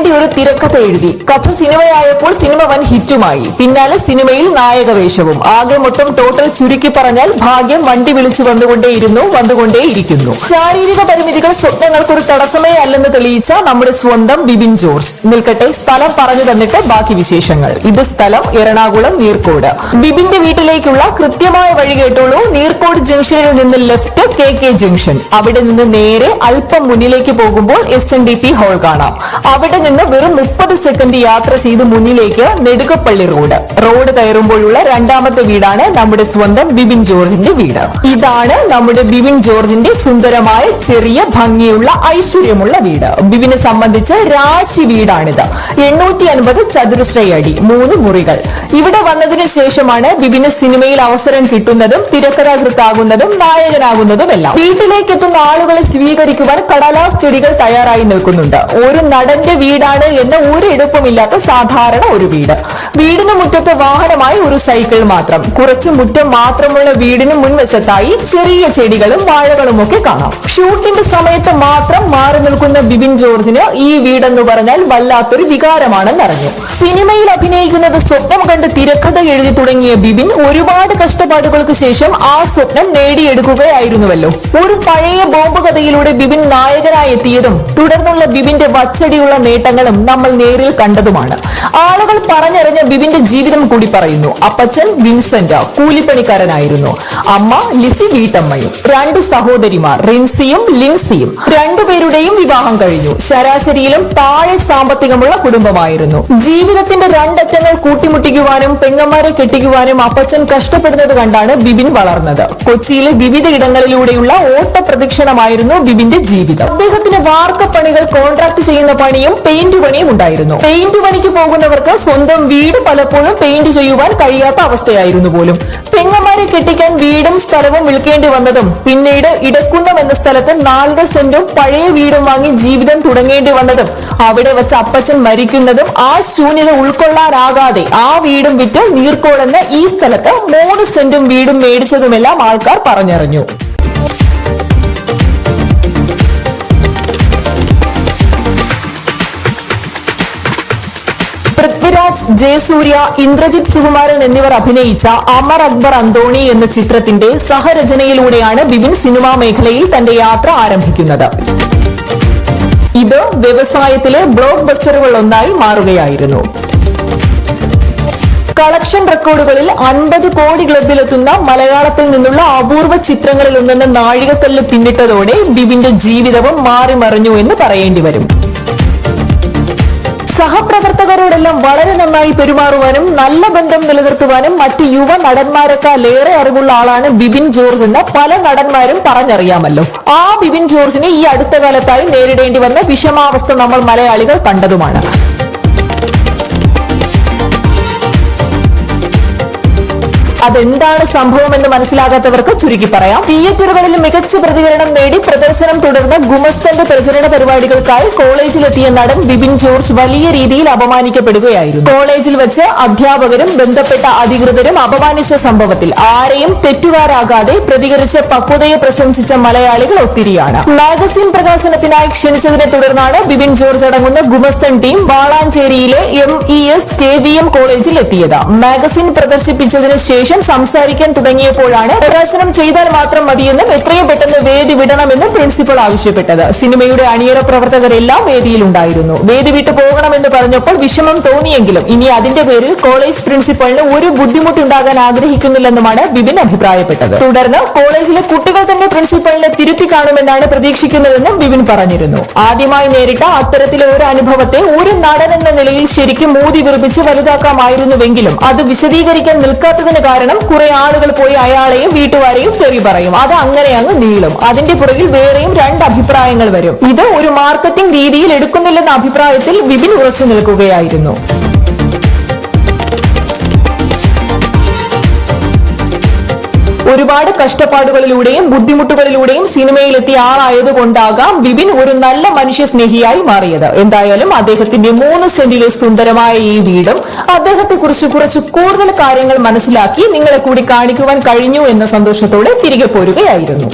വേണ്ടി ഒരു തിരക്കഥ എഴുതി. കഥ സിനിമയായപ്പോൾ സിനിമ വൻ ഹിറ്റുമായി. പിന്നാലെ സിനിമയിൽ നായക വേഷവും ആകെ മൊത്തം ടോട്ടൽ ചുരുക്കി പറഞ്ഞാൽ ഭാഗ്യം വണ്ടി വിളിച്ചു വന്നുകൊണ്ടേയിരുന്നു വന്നുകൊണ്ടേയിരിക്കുന്നു. ശാരീരിക പരിമിതികൾ സ്വപ്നങ്ങൾക്കൊരു തടസ്സമേ അല്ലെന്ന് തെളിയിച്ച നമ്മുടെ സ്വന്തം ബിബിൻ ജോർജ്. നിൽക്കട്ടെ സ്ഥലം പറഞ്ഞു തന്നിട്ട് ബാക്കി വിശേഷങ്ങൾ. ഇത് സ്ഥലം എറണാകുളം നീർക്കോട്. ബിബിന്റെ വീട്ടിലേക്കുള്ള കൃത്യമായ വഴി കേട്ടോളൂ. നീർക്കോട് ജംഗ്ഷനിൽ നിന്ന് ലെഫ്റ്റ് കെ കെ ജംഗ്ഷൻ. അവിടെ നിന്ന് നേരെ അല്പം മുന്നിലേക്ക് പോകുമ്പോൾ S N D P hall കാണാം. അവിടെ നിന്ന് വെറും മുപ്പത് സെക്കൻഡ് യാത്ര ചെയ്ത് മുന്നിലേക്ക് നെടുകപ്പള്ളി റോഡ്. റോഡ് കയറുമ്പോഴുള്ള രണ്ടാമത്തെ വീടാണ് നമ്മുടെ സ്വന്തം ബിബിൻ ജോർജിന്റെ വീട്. ഇതാണ് നമ്മുടെ ബിബിൻ ജോർജിന്റെ സുന്ദരമായ ചെറിയ ഭംഗിയുള്ള ഐശ്വര്യമുള്ള വീട്. ബിബിനെ സംബന്ധിച്ച് രാശി വീടാണിത്. എണ്ണൂറ്റി അൻപത് ചതുരശ്രയടി മൂന്ന് മുറികൾ. ഇവിടെ വന്നതിനു ശേഷമാണ് ബിബിന് സിനിമയിൽ അവസരം കിട്ടുന്നതും തിരക്കഥാകൃത്താകുന്നതും നായകനാകുന്നതുമെല്ലാം. വീട്ടിലേക്ക് എത്തുന്ന ആളുകളെ സ്വീകരിക്കുവാൻ കടലാസ് ചെടികൾ തയ്യാറായി നിൽക്കുന്നുണ്ട്. ഒരു നടന്റെ വീടാണ് എന്ന ഒരു എടുപ്പമില്ലാത്ത സാധാരണ ഒരു വീട്. വീടിന് മുറ്റത്ത് വാഹനമായി ഒരു സൈക്കിൾ മാത്രം. കുറച്ച് മുറ്റം മാത്രമുള്ള വീടിന് മുൻവശത്തായി ചെറിയ ചെടികളും വാഴകളും ഒക്കെ കാണാം. ഷൂട്ടിന്റെ സമയത്ത് മാത്രം മാറി നിൽക്കുന്ന ബിബിൻ ജോർജിന് ഈ വീടെന്ന് പറഞ്ഞാൽ വല്ലാത്തൊരു വികാരമാണെന്നറിഞ്ഞു സിനിമയിൽ അഭിനയിക്കുന്നത് സ്വപ്നം കണ്ട് തിരക്കഥ എഴുതി തുടങ്ങിയ ബിബിൻ ഒരുപാട് കഷ്ടപ്പാടുകൾക്ക് ശേഷം ആ സ്വപ്നം നേടിയെടുക്കുകയായിരുന്നുവല്ലോ. ഒരു പഴയ ബോംബ് കഥയിലൂടെ ബിബിൻ നായകനായി എത്തിയതും തുടർന്നുള്ള ബിബിന്റെ വച്ചടിയുള്ള നേട്ടങ്ങളും നമ്മൾ നേരിൽ കണ്ടതുമാണ്. ആളുകൾ പറഞ്ഞറിഞ്ഞ ബിബിന്റെ ജീവിതം കൂടി പറയുന്നു. അപ്പച്ചൻ വിൻസെന്റ് കൂലിപ്പണിക്കാരനായിരുന്നു. അമ്മ ലിസി വീട്ടമ്മയും രണ്ട് സഹോദരിമാർ റിൻസിയും ലിൻസിയും രണ്ടുപേരുടെയും വിവാഹം കഴിഞ്ഞു. ശരാശരിയിലും താഴെ സാമ്പത്തികമുള്ള കുടുംബമായിരുന്നു. ജീവിതത്തിന്റെ രണ്ടറ്റങ്ങൾ കൂട്ടിമുട്ടിക്കുവാനും പെങ്ങന്മാരെ കെട്ടിക്കുവാനും അപ്പച്ചൻ കഷ്ടപ്പെടുന്നത് കണ്ടാണ് ബിബിൻ വളർന്നത്. കൊച്ചിയിലെ വിവിധ ഇടങ്ങളിലൂടെയുള്ള ഓട്ട പ്രദക്ഷിണമായിരുന്നു ബിബിന്റെ ജീവിതം. അദ്ദേഹത്തിന് വാർക്കപ്പണികൾ കോൺട്രാക്ട് ചെയ്യുന്ന പണിയും പെയിന്റ് പണിയും ഉണ്ടായിരുന്നു. പെയിന്റ് പണിക്ക് പോകുന്നവർക്ക് സ്വന്തം വീട് പലപ്പോഴും പെയിന്റ് ചെയ്യുവാൻ കഴിയാത്ത അവസ്ഥയായിരുന്നു പോലും. പെങ്ങന്മാരെ കെട്ടിക്കാൻ വീടും സ്ഥലവും വിൽക്കേണ്ടി വന്നതും പിന്നീട് ഇടക്കുന്നം എന്ന സ്ഥലത്ത് നാലര സെന്റും പഴയ വീടും വാങ്ങി ജീവിതം തുടങ്ങേണ്ടി വന്നതും അവിടെ വെച്ച് അപ്പച്ചൻ മരിക്കുന്നതും ആ ശൂന്യത ഉൾക്കൊള്ളാനാകാതെ ആ വീടും വിറ്റ് നീർക്കോളെന്ന് ഈ സ്ഥലത്ത് മൂന്ന് സെന്റും വീടും മേടിച്ചതുമെല്ലാം ആൾക്കാർ പറഞ്ഞറിഞ്ഞു. പൃഥ്വിരാജ് ജയസൂര്യ ഇന്ദ്രജിത് സുകുമാരൻ എന്നിവർ അഭിനയിച്ച അമർ അക്ബർ അന്തോണി എന്ന ചിത്രത്തിന്റെ സഹരചനയിലൂടെയാണ് ബിബിൻ സിനിമാ മേഖലയിൽ തന്റെ യാത്ര ആരംഭിക്കുന്നത്. ഇത് വ്യവസായത്തിലെ ബ്ലോക്ക് ബസ്റ്ററുകൾ ഒന്നായി മാറുകയായിരുന്നു. കളക്ഷൻ റെക്കോർഡുകളിൽ അൻപത് കോടി ക്ലബിലെത്തുന്ന മലയാളത്തിൽ നിന്നുള്ള അപൂർവ ചിത്രങ്ങളിൽ ഒന്നെന്ന നാഴികക്കല്ല് പിന്നിട്ടതോടെ ബിബിന്റെ ജീവിതവും മാറി മറിഞ്ഞു എന്ന് പറയേണ്ടി വരും. സഹപ്രവർത്തകരോടെല്ലാം വളരെ നന്നായി പെരുമാറുവാനും നല്ല ബന്ധം നിലനിർത്തുവാനും മറ്റ് യുവ നടന്മാരെക്കാളേറെ അറിവുള്ള ആളാണ് ബിബിൻ ജോർജ് എന്ന് പല നടന്മാരും പറഞ്ഞറിയാമല്ലോ. ആ ബിബിൻ ജോർജിനെ ഈ അടുത്ത കാലത്തായി നേരിടേണ്ടി വന്ന വിഷമാവസ്ഥ നമ്മൾ മലയാളികൾ കണ്ടതുമാണ്. അതെന്താണ് സംഭവം എന്ന് മനസ്സിലാകാത്തവർക്ക് ചുരുക്കി പറയാം. തിയേറ്ററുകളിൽ മികച്ച പ്രതികരണം നേടി പ്രദർശനം തുടർന്ന് ഗുമസ്തന്റെ പ്രചരണ പരിപാടികൾക്കായി കോളേജിലെത്തിയ നടൻ ബിബിൻ ജോർജ് വലിയ രീതിയിൽ അപമാനിക്കപ്പെടുകയായിരുന്നു. കോളേജിൽ വെച്ച് അധ്യാപകരും ബന്ധപ്പെട്ട അധികൃതരും അപമാനിച്ച സംഭവത്തിൽ ആരെയും തെറ്റുകാരാകാതെ പ്രതികരിച്ച പക്വതയെ പ്രശംസിച്ച മലയാളികൾ ഒത്തിരിയാണ്. മാഗസിൻ പ്രകാശനത്തിനായി ക്ഷണിച്ചതിനെ തുടർന്നാണ് ബിബിൻ ജോർജ് അടങ്ങുന്ന ഗുമസ്തൻ team വാളാഞ്ചേരിയിലെ M E S K V M കോളേജിൽ എത്തിയത്. മാഗസിൻ പ്രദർശിപ്പിച്ചതിന് ശേഷം സംസാരിക്കാൻ തുടങ്ങിയപ്പോഴാണ് പ്രകാശനം ചെയ്താൽ മാത്രം മതിയെന്നും എത്രയും പെട്ടെന്ന് വേദി വിടണമെന്നും പ്രിൻസിപ്പൾ ആവശ്യപ്പെട്ടത്. സിനിമയുടെ അണിയറ പ്രവർത്തകരെല്ലാം വേദിയിലുണ്ടായിരുന്നു. വേദി വിട്ടു പോകണമെന്ന് പറഞ്ഞപ്പോൾ വിഷമം തോന്നിയെങ്കിലും ഇനി അതിന്റെ പേരിൽ കോളേജ് പ്രിൻസിപ്പളിന് ഒരു ബുദ്ധിമുട്ടുണ്ടാകാൻ ആഗ്രഹിക്കുന്നില്ലെന്നുമാണ് ബിബിൻ അഭിപ്രായപ്പെട്ടത്. തുടർന്ന് കോളേജിലെ കുട്ടികൾ തന്നെ പ്രിൻസിപ്പളിനെ തിരുത്തി കാണുമെന്നാണ് പ്രതീക്ഷിക്കുന്നതെന്നും ബിബിൻ പറഞ്ഞിരുന്നു. ആദ്യമായി നേരിട്ട അത്തരത്തിലെ ഒരു അനുഭവത്തെ ഒരു നടൻ എന്ന നിലയിൽ ശരിക്കും മോദി വിറപ്പിച്ച് വലുതാക്കാമായിരുന്നുവെങ്കിലും അത് വിശദീകരിക്കാൻ നിൽക്കാത്തതിന് കാരണം കുറെ ആളുകൾ പോയി അയാളെയും വീട്ടുകാരെയും തെറി പറയും. അത് അങ്ങനെ അങ്ങ് നീളും. അതിന്റെ പുറകിൽ വേറെയും രണ്ട് അഭിപ്രായങ്ങൾ വരും. ഇത് ഒരു മാർക്കറ്റിംഗ് രീതിയിൽ എടുക്കുന്നില്ലെന്ന അഭിപ്രായത്തിൽ വിപിൻ ഉറച്ചു നിൽക്കുകയായിരുന്നു. ഒരുപാട് കഷ്ടപ്പാടുകളിലൂടെയും ബുദ്ധിമുട്ടുകളിലൂടെയും സിനിമയിലെത്തിയ ആളായതുകൊണ്ടാകാം ബിബിൻ ഒരു നല്ല മനുഷ്യ സ്നേഹിയായി മാറിയത്. എന്തായാലും അദ്ദേഹത്തിന്റെ മൂന്ന് സെന്റിലെ സുന്ദരമായ ഈ വീടും അദ്ദേഹത്തെ കുറിച്ച് കുറച്ച് കൂടുതൽ കാര്യങ്ങൾ മനസ്സിലാക്കി നിങ്ങളെ കൂടി കാണിക്കുവാൻ കഴിഞ്ഞു എന്ന സന്തോഷത്തോടെ തിരികെ പോരുകയായിരുന്നു.